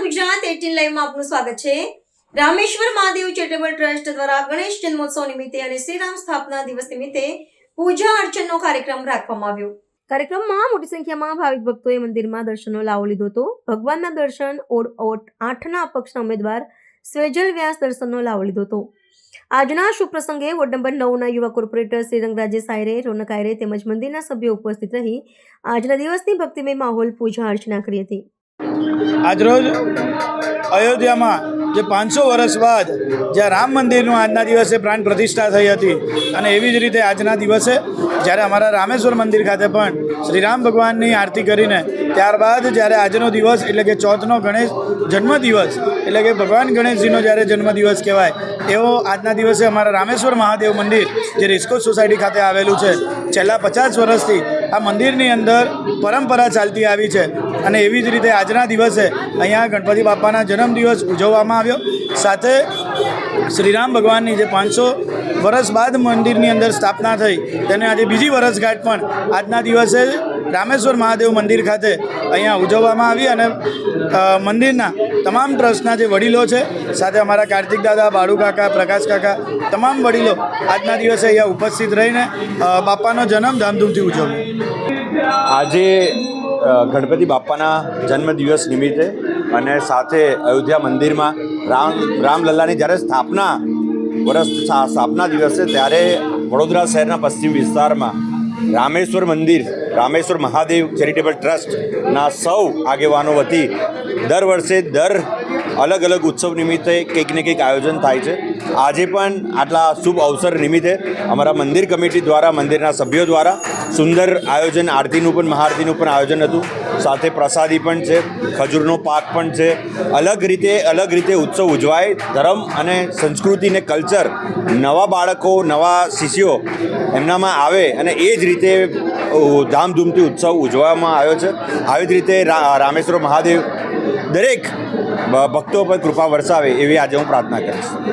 Gujarat eighteen લાઈવમાં આપનું સ્વાગત છે. રામેશ્વર મહાદેવ ચેરિટેબલ ટ્રસ્ટ દ્વારા ગણેશ જન્મોત્સવ નિમિત્તે અને શ્રીરામ સ્થાપના દિવસ નિમિત્તે પૂજા અર્ચનનો કાર્યક્રમ રાખવામાં આવ્યો. કાર્યક્રમમાં મોટી સંખ્યામાં ભાવિક ભક્તોએ મંદિરમાં દર્શનનો લાવો લીધો હતો. ભગવાનના દર્શન, ઓડ ઓટ આઠના અપક્ષના ઉમેદવાર સ્વેજલ વ્યાસ દર્શનનો લાવો લીધો હતો. આજના શુભ પ્રસંગે વોર્ડ નંબર નવના યુવા કોર્પોરેટર શ્રી રંગરાજે સાયરે રોનક આયરે તેમજ મંદિરના સભ્યો ઉપસ્થિત રહી આજના દિવસની ભક્તિમય માહોલ પૂજા અર્ચના કરી હતી. આજરોજ અયોધ્યામાં જે પાંચસો વર્ષ બાદ જ્યાં રામ મંદિરનું આજના દિવસે પ્રાણ પ્રતિષ્ઠા થઈ હતી અને એવી જ રીતે આજના દિવસે જ્યારે અમારા રામેશ્વર મંદિર ખાતે પણ શ્રી રામ ભગવાનની આરતી કરીને ત્યારબાદ જ્યારે આજનો દિવસ એટલે કે ચોથનો ગણેશ જન્મદિવસ એટલે કે ભગવાન ગણેશજીનો જ્યારે જન્મદિવસ કહેવાય, એવો આજના દિવસે અમારા રામેશ્વર મહાદેવ મંદિર જે રિસ્કોટ સોસાયટી ખાતે આવેલું છે, છેલ્લા પચાસ વર્ષથી આ મંદિરની અંદર પરંપરા ચાલતી આવી છે. અને એવી જ રીતે આજના દિવસે અહીંયા ગણપતિ બાપાના જન્મદિવસ ઉજવવામાં આવ્યો. સાથે શ્રીરામ ભગવાનની જે પાંચસો વર્ષ બાદ મંદિરની અંદર સ્થાપના થઈ, તેને આજે બીજી વર્ષગાંઠ પણ આજના દિવસે રામેશ્વર મહાદેવ મંદિર ખાતે અહીંયા ઉજવવામાં આવી અને મંદિરના તમામ ટ્રસ્ટના જે વડીલો છે, સાથે અમારા કાર્તિક દાદા, બાળુ કાકા, પ્રકાશ કાકા, તમામ વડીલો આજના દિવસે અહીંયા ઉપસ્થિત રહીને બાપાનો જન્મ ધામધૂમથી ઉજવ્યો. આજે ગણપતિ બાપાના જન્મદિવસ નિમિત્તે અને સાથે અયોધ્યા મંદિરમાં રામ, રામલલ્લાની જ્યારે સ્થાપના વર્ષ સ્થા- સ્થાપના દિવસે ત્યારે વડોદરા શહેરના પશ્ચિમ વિસ્તારમાં રામેશ્વર મંદિર રામેશ્વર મહાદેવ ચેરિટેબલ ટ્રસ્ટના સૌ આગેવાનો વતી દર વર્ષે દર અલગ અલગ ઉત્સવ નિમિત્તે કંઈક ને કંઈક આયોજન થાય છે. આજે પણ આટલા શુભ અવસર નિમિત્તે અમારા મંદિર કમિટી દ્વારા, મંદિરના સભ્યો દ્વારા સુંદર આયોજન, આરતીનું પણ, મહાઆરતીનું પણ આયોજન હતું. સાથે પ્રસાદી પણ છે, ખજૂરનો પાક પણ છે. અલગ રીતે અલગ રીતે ઉત્સવ ઉજવાય. ધર્મ અને સંસ્કૃતિ ને કલ્ચર નવા બાળકો, નવા શિષ્યો એમનામાં આવે અને એ જ રીતે ધામધૂમથી ઉત્સવ ઉજવવામાં આવ્યો છે. આવી જ રીતે રામેશ્વર મહાદેવ દરેક ભક્તો પર કૃપા વરસાવે એવી આજે હું પ્રાર્થના કરીશ.